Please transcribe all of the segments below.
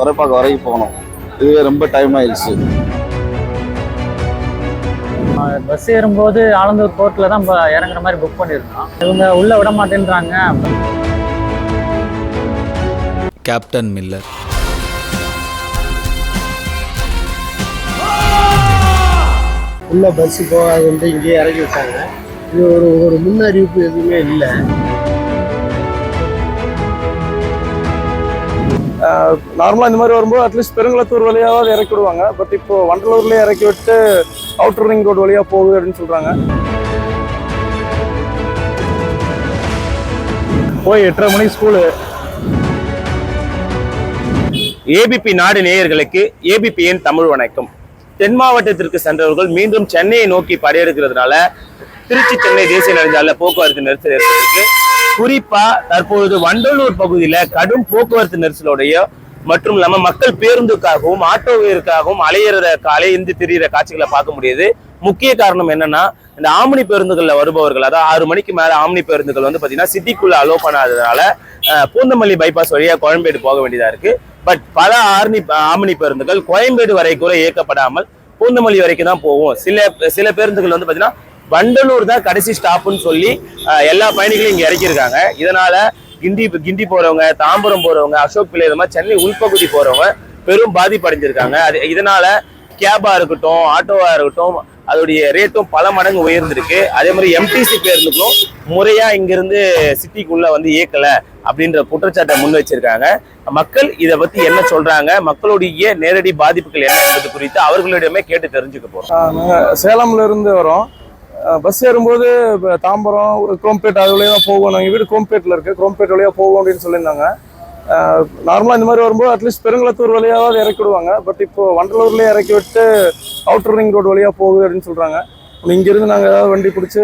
துறைப்பாக்கம் வரைக்கும் போகணும். இதுவே ரொம்ப டைம் ஆயிடுச்சு. பஸ் ஏறும்போது ஆலந்தூர் போர்ட்டில் தான் இறங்குற மாதிரி புக் பண்ணியிருந்தோம் இவங்க உள்ள விட மாட்டேன்றாங்க. கேப்டன் மில்லர் உள்ள பஸ் போகாதுன்ட்டு இங்கேயே இறக்கி விட்டாங்க. இது ஒரு ஒரு முன்னறிவிப்பு எதுவுமே இல்லை. நார்மலாக இந்த மாதிரி வரும்போது அட்லீஸ்ட் பெருங்குளத்தூர் வழியாவது இறக்கி விடுவாங்க பட் இப்போ வண்டலூர்லேயே இறக்கி விட்டு அவுட்டர் ரிங் ரோடு வழியாக போகுது அப்படின்னு சொல்கிறாங்க போய் எட்டரை மணிக்கு ஸ்கூலு ஏபிபி நாடு நேயர்களுக்கு ஏபிபியின் தமிழ் வணக்கம். தென் மாவட்டத்திற்கு சென்றவர்கள் மீண்டும் சென்னையை நோக்கி படையெடுக்கிறதுனால திருச்சி சென்னை தேசிய நெடுஞ்சாலையில் போக்குவரத்து நெரிசல் ஏற்பட்டிருக்கு. குறிப்பா தற்பொழுது வண்டலூர் பகுதியில கடும் போக்குவரத்து நெரிசலோடைய மற்றும் நம்ம மக்கள் பேருந்துக்காகவும் ஆட்டோவிற்காகவும் அலையிற அலையிந்து திரியிற காட்சிகளை பார்க்க முடியுது. முக்கிய காரணம் என்னன்னா இந்த ஆம்னி பேருந்துகள்ல வருபவர்கள் அதாவது ஆறு மணிக்கு மேல ஆம்னி பேருந்துகள் வந்து பாத்தீங்கன்னா சிட்டிக்குள்ள அலோ பண்ணாததுனால பூந்தமல்லி பைபாஸ் வழியா கோயம்பேடு போக வேண்டியதா இருக்கு. பட் பல ஆர்னி ஆம்னி பேருந்துகள் கோயம்பேடு வரை கூட இயக்கப்படாமல் பூந்தமல்லி வரைக்கும் தான் போகும். சில சில பேருந்துகள் வந்து பாத்தீங்கன்னா வண்டலூர் தான் கடைசி ஸ்டாப்னு சொல்லி எல்லா பயணிகளையும் இங்கே இறக்கியிருக்காங்க. இதனால கிண்டி கிண்டி போறவங்க தாம்பரம் போறவங்க அசோக் பிள்ளை இது மாதிரி சென்னை உள்பகுதி போறவங்க பெரும் பாதிப்பு அடைஞ்சிருக்காங்க அது இதனால கேபா இருக்கட்டும் ஆட்டோவா இருக்கட்டும் அதோடைய ரேட்டும் பல மடங்கு உயர்ந்திருக்கு. அதே மாதிரி எம்டிசி பேருந்துகளும் முறையா இங்கிருந்து சிட்டிக்குள்ள வந்து இயக்கல அப்படின்ற குற்றச்சாட்டை முன் வச்சிருக்காங்க. மக்கள் இதை பத்தி என்ன சொல்றாங்க? மக்களுடைய நேரடி பாதிப்புகள் என்ன என்பது குறித்து அவர்களிடமே கேட்டு தெரிஞ்சுக்க போறோம். சேலம்ல இருந்து வரோம். பஸ் ஏறும்போது இப்போ தாம்பரம் ஒரு குரோம்பேட் அது வழியாக தான் போவோம் நாங்கள் வீடு குரோம்பேட்டில் இருக்குது குரோம்பேட் வழியாக போவோம் அப்படின்னு சொல்லியிருந்தாங்க. நார்மலாக இந்த மாதிரி வரும்போது அட்லீஸ்ட் பெருங்குளத்தூர் வழியாவது இறக்கி விடுவாங்க. பட் இப்போது வண்டலூர்லேயே இறக்கி விட்டு அவுட்டர் ரிங் ரோடு வழியாக போகுது அப்படின்னு சொல்கிறாங்க இங்கேருந்து நாங்கள் ஏதாவது வண்டி பிடிச்சி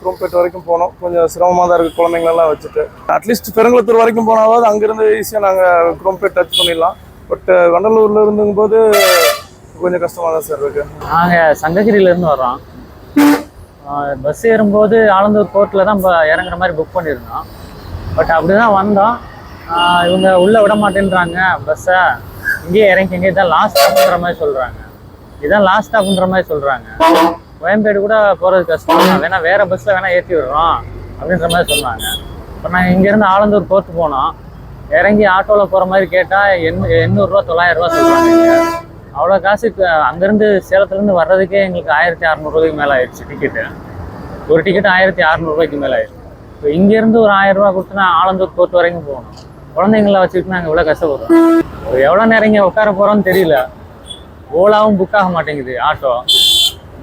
குரோம்பேட் வரைக்கும் போனோம். கொஞ்சம் சிரமமாக தான் இருக்குது குழந்தைங்களெல்லாம் வச்சுட்டு. அட்லீஸ்ட் பெருங்குளத்தூர் வரைக்கும் போனாவது அங்கேருந்து ஈஸியாக நாங்கள் குரோம்பேட் டச் பண்ணிடலாம். பட் வண்டலூரில் இருந்துங்கும்போது கொஞ்சம் கஷ்டமாக தான் சார் இருக்குது நாங்கள் சங்ககிரியிலேருந்து வர்றோம். பஸ் ஏறும்போது ஆலந்தூர் கோர்ட்டில் தான் ப- இறங்குற மாதிரி புக் பண்ணியிருந்தோம். பட் அப்படி தான் வந்தோம் இவங்க உள்ளே விட மாட்டேன்றாங்க பஸ்ஸை இங்கேயே இறங்கிங்க இதான் லாஸ்ட் ஸ்டாப்ன்ற மாதிரி சொல்கிறாங்க இதான் லாஸ்ட் ஸ்டாப்ன்ற மாதிரி சொல்கிறாங்க கோயம்பேடு கூட போகிறது கஷ்டம் தான். வேணால் வேறு பஸ்ஸில் வேணால் ஏற்றி விடுறோம் அப்படின்ற மாதிரி சொன்னாங்க. இப்போ நாங்கள் இங்கேருந்து ஆலந்தூர் போர்ட்டு போனோம். இறங்கி ஆட்டோவில் போகிற மாதிரி கேட்டால் எண்ணூ எண்ணூறுரூவா தொள்ளாயிரரூவா சொல்கிறாங்க அவ்வளோ காசு இப்போ அங்கேருந்து சேலத்துலேருந்து வர்றதுக்கே எங்களுக்கு ஆயிரத்தி அறநூறுவாய்க்கு மேலே ஆயிடுச்சு டிக்கெட்டு ஒரு டிக்கெட் ஆயிரத்தி அறநூறுவாய்க்கு மேலே ஆயிடுச்சு. இப்போ இங்கேருந்து ஒரு ஆயிரம் ரூபா கொடுத்து நான் ஆலந்தூர் போர்ட் வரைக்கும் போகணும். குழந்தைங்கள வச்சுக்கிட்டு நாங்கள் இவ்வளோ கஷ்டப்படுறோம். எவ்வளோ நேரம் இங்கே உட்கார போகிறோம்னு தெரியல. ஓலாவும் புக் ஆக மாட்டேங்குது ஆட்டோ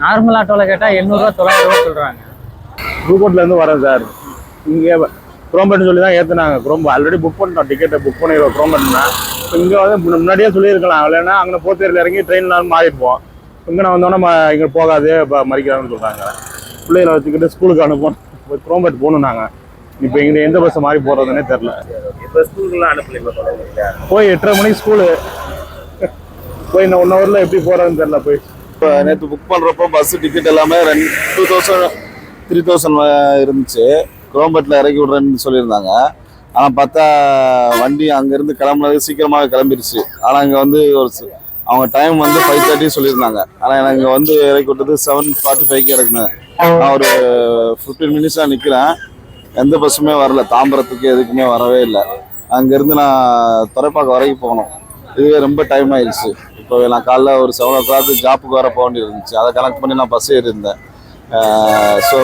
நார்மல் ஆட்டோவில் கேட்டால் எண்ணூறுரூவா தொள்ளாயிரரூவா சொல்கிறாங்க புதுக்கோட்டிலேருந்து வரேன் சார். இங்கே குரோம்பேட்னு சொல்லி தான் ஏற்றுனாங்க குரோம்பு ஆல்ரெடி புக் பண்ணிட்டோம். டிக்கெட்டை புக் பண்ணிடுவோம் குரோம்பேட்னா இங்கே வந்து முன்ன- முன்னாடியே சொல்லியிருக்கலாம். இல்லைன்னா அங்கே போத்தேரியில் இறங்கி ட்ரெயினில் மாறிப்போம். இங்கே நான் வந்தோன்னே இங்கே போகாது இப்போ மறிக்கிறாங்கன்னு சொல்கிறாங்க பிள்ளைகளை வச்சுக்கிட்டு ஸ்கூலுக்கு அனுப்போம் போய் குரோம்பேட் போகணும் நாங்கள் இப்போ இங்கே எந்த பஸ் மாறி போகிறதுனே தெரில இப்ப ஸ்கூலுக்குலாம் அனுப்பல போய் எட்டரை மணிக்கு ஸ்கூலு போய் இன்னும் ஒன் ஹவரில் எப்படி போகிறதுன்னு தெரில போய். இப்போ நேற்று புக் பண்ணுறப்போ பஸ் டிக்கெட் எல்லாமே ரெண்டு டூ தௌசண்ட் த்ரீ தௌசண்ட் இருந்துச்சு. குரோம்பேட்டில் இறக்கி விட்றேன்னு சொல்லியிருந்தாங்க. ஆனால் பார்த்தா வண்டி அங்கேருந்து கிளம்புனது சீக்கிரமாக கிளம்பிருச்சு. ஆனால் இங்கே வந்து ஒரு அவங்க டைம் வந்து ஃபைவ் தேர்ட்டி சொல்லியிருந்தாங்க. ஆனால் எனக்கு இங்கே வந்து இறக்கி விட்டது செவன் ஃபார்ட்டி ஃபைவ்க்கு இறக்குனேன். நான் ஒரு ஃபிஃப்டீன் மினிட்ஸாக நிற்கிறேன் எந்த பஸ்ஸுமே வரல. தாம்பரத்துக்கு எதுக்குமே வரவே இல்லை. அங்கேருந்து நான் துறைப்பாக்கம் வரைக்கும் போகணும். இதுவே ரொம்ப டைம் ஆயிடுச்சு. இப்போ நான் காலைல ஒரு செவன் ஓ கிளாக் ஜாப்புக்கு வர போக வேண்டியது இருந்துச்சு அதை கனெக்ட் பண்ணி நான் பஸ் ஏறியிருந்தேன். ஸோ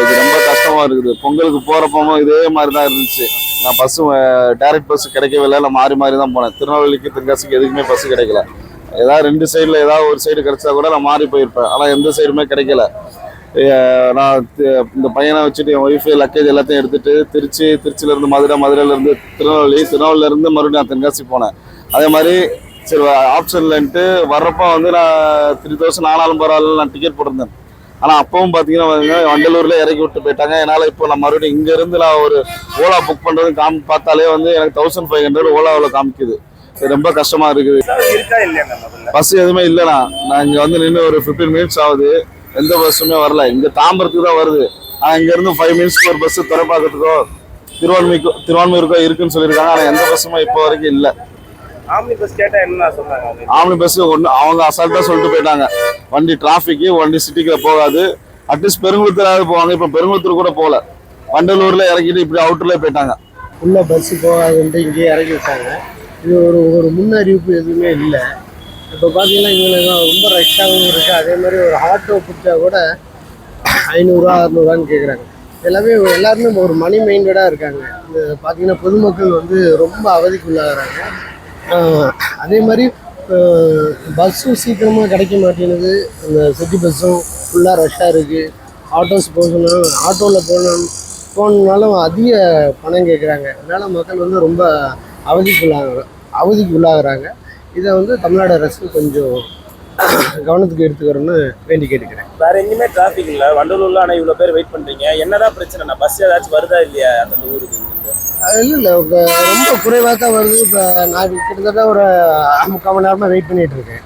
இது ரொம்ப கஷ்டமாக இருக்குது. பொங்கலுக்கு போகிறப்பவும் இதே மாதிரி தான் இருந்துச்சு. நான் பஸ்ஸு டேரக்ட் பஸ் கிடைக்கவே இல்லை நான் மாறி மாறி தான் போனேன். திருநெல்வேலிக்கு தென்காசிக்கு எதுக்குமே பஸ் கிடைக்கல. ஏதாவது ரெண்டு சைடில் ஏதாவது ஒரு சைடு கிடைச்சா கூட நான் மாறி போயிருப்பேன். ஆனால் எந்த சைடுமே கிடைக்கல. நான் இந்த பையனை வச்சுட்டு என் ஒய்ஃபு லக்கேஜ் எல்லாத்தையும் எடுத்துகிட்டு திருச்சி திருச்சியிலேருந்து மதுரை மதுரையிலேருந்து திருநெல்வேலி திருநெல்வேலியிலேருந்து மறுபடியும் நான் தென்காசி போனேன். அதே மாதிரி சரி ஆப்ஷன்லன்ட்டு வர்றப்போ வந்து நான் த்ரீ தௌசண்ட் ஆனாலும் பரவாயில்ல நான் டிக்கெட் போட்டிருந்தேன். ஆனால் அப்பவும் பார்த்தீங்கன்னா வண்டலூரில் இறக்கி விட்டு போயிட்டாங்க. என்னால் இப்போ நான் மறுபடியும் இங்கேருந்து நான் ஒரு ஓலா புக் பண்ணுறது காமி பார்த்தாலே வந்து எனக்கு தௌசண்ட் ஃபைவ் ஹண்ட்ரட் ஓலாவில் காமிக்குது. ரொம்ப கஷ்டமாக இருக்குது. பஸ் எதுவுமே இல்லைண்ணா. நான் இங்கே வந்து நின்று ஒரு ஃபிஃப்டீன் மினிட்ஸ் ஆகுது. எந்த பஸ்ஸுமே வரல. இங்கே தாம்பரத்துக்கு தான் வருது. ஆனால் இங்கேருந்து ஃபைவ் மினிட்ஸ்க்கு ஒரு பஸ் துறைப்பாக்கத்துக்கோ திருவான்மைக்கோ திருவான்மையூருக்கோ இருக்குன்னு சொல்லியிருக்காங்க. ஆனால் எந்த பஸ்ஸுமே இப்போ வரைக்கும் இல்லை. ஆம்னி பஸ் கேட்டா என்ன சொன்னாங்க அவங்க? ஆம்னி பஸ் ஒன்று அவங்க அசால்ட்டாக சொல்லிட்டு போயிட்டாங்க. வண்டி டிராஃபிக்கு வண்டி சிட்டிக்குள்ள போகாது. அட்லீஸ்ட் பெருங்குளத்தூராவது போவாங்க. இப்போ பெருங்குளத்தூர் கூட போகல வண்டலூர்ல இறக்கிட்டு இப்படி அவுட்டர்ல போயிட்டாங்க. உள்ள பஸ்ஸு போகாதுன்ட்டு இங்கேயே இறக்கி விட்டாங்க. இது ஒரு ஒரு முன்னறிவிப்பு எதுவுமே இல்லை. இப்போ பார்த்தீங்கன்னா இங்கே ரொம்ப ரஷ்ஷாகவும் இருக்குது அதே மாதிரி ஒரு ஆட்டோ பிடிச்சா கூட ஐநூறுரூவா அறநூறுவான்னு கேட்குறாங்க எல்லாமே எல்லாருமே ஒரு மணி மைண்டடாக இருக்காங்க. இந்த பார்த்தீங்கன்னா பொதுமக்கள் வந்து ரொம்ப அவதிக்குள்ளாகிறாங்க. அதே மாதிரி பஸ்ஸும் சீக்கிரமாக கிடைக்க மாட்டேங்குது. அந்த சிட்டி பஸ்ஸும் ஃபுல்லாக ரஷ்ஷாக இருக்குது ஆட்டோஸ் போகணும் ஆட்டோவில் போகணும் போகணுன்னாலும் அதிக பணம் கேட்குறாங்க அதனால் மக்கள் வந்து ரொம்ப அவதிக்குள்ளாக அவதிக்குள்ளாகிறாங்க. இதை வந்து தமிழ்நாடு அரசு கொஞ்சம் கவனத்துக்கு எடுத்துக்கிறோன்னு வேண்டி கேட்டுக்கிறேன். வேற எங்கேயுமே டிராஃபிக் இல்லை. வண்டலூர்ல ஆனால் இவ்வளோ பேர் வெயிட் பண்ணுறீங்க என்னதான் பிரச்சனை? பஸ் ஏதாச்சும் வருதா இல்லையா அந்த ஊருக்கு இல்லை இல்லை இப்போ ரொம்ப குறைவாக தான் வருது. இப்போ நான் கிட்டத்தட்ட ஒரு முக்கால் மணி நேரமாக வெயிட் பண்ணிகிட்டு இருக்கேன்.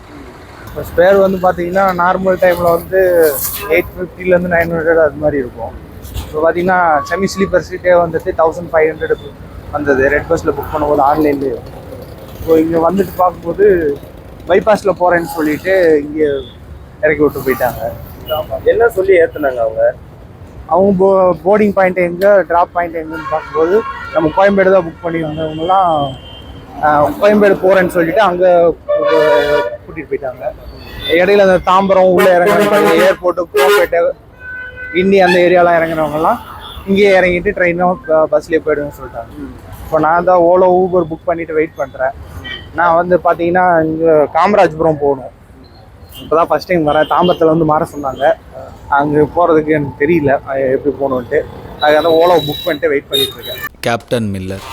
இப்போ ஸ்பேர் வந்து பார்த்தீங்கன்னா நார்மல் டைமில் வந்து எயிட் ஃபிஃப்டிலேருந்து நைன் ஹண்ட்ரட் அது மாதிரி இருக்கும். இப்போ பார்த்தீங்கன்னா செமி ஸ்லீப்பர் சீட்டே வந்துட்டு தௌசண்ட் ஃபைவ் ஹண்ட்ரட் வந்தது. ரெட் பஸ்ஸில் புக் பண்ணும்போது ஆன்லைன்லேயே ஸோ இங்கே வந்துட்டு பார்க்கும்போது பைபாஸில் போகிறேன்னு சொல்லிட்டு இங்கே இறக்கி விட்டு போயிட்டாங்க. என்ன சொல்லி ஏத்துனாங்க அவங்க? அவங்க போ போர்டிங் பாயிண்ட் எங்கே ட்ராப் பாயிண்ட் எங்கேன்னு பார்க்கும்போது நம்ம கோயம்பேடு தான் புக் பண்ணி வந்தவங்கலாம் கோயம்பேடு போகிறேன்னு சொல்லிட்டு அங்கே கூட்டிகிட்டு போயிட்டாங்க. இடையில அந்த தாம்பரம் உள்ளே இறங்குறவங்க ஏர்போர்ட்டு கோயம்பேட்டை கிண்டி அந்த ஏரியாலாம் இறங்குறவங்கலாம் இங்கேயே இறங்கிட்டு ட்ரெயினும் பஸ்லேயே போயிடுன்னு சொல்லிட்டாங்க. இப்போ நான் தான் ஓலோ ஊபர் புக் பண்ணிட்டு வெயிட் பண்ணுறேன் நான் வந்து பார்த்தீங்கன்னா இங்கே காமராஜபுரம் போகணும். இப்போ தான் ஃபஸ்ட் டைம் வரேன் தாம்பரத்தில் வந்து மாற சொன்னாங்க. அங்கே போகிறதுக்கு எனக்கு தெரியல எப்படி போகணுன்ட்டு அதுக்காக ஓலோ புக் பண்ணிட்டு வெயிட் பண்ணிட்டு இருக்கேன். Captain Miller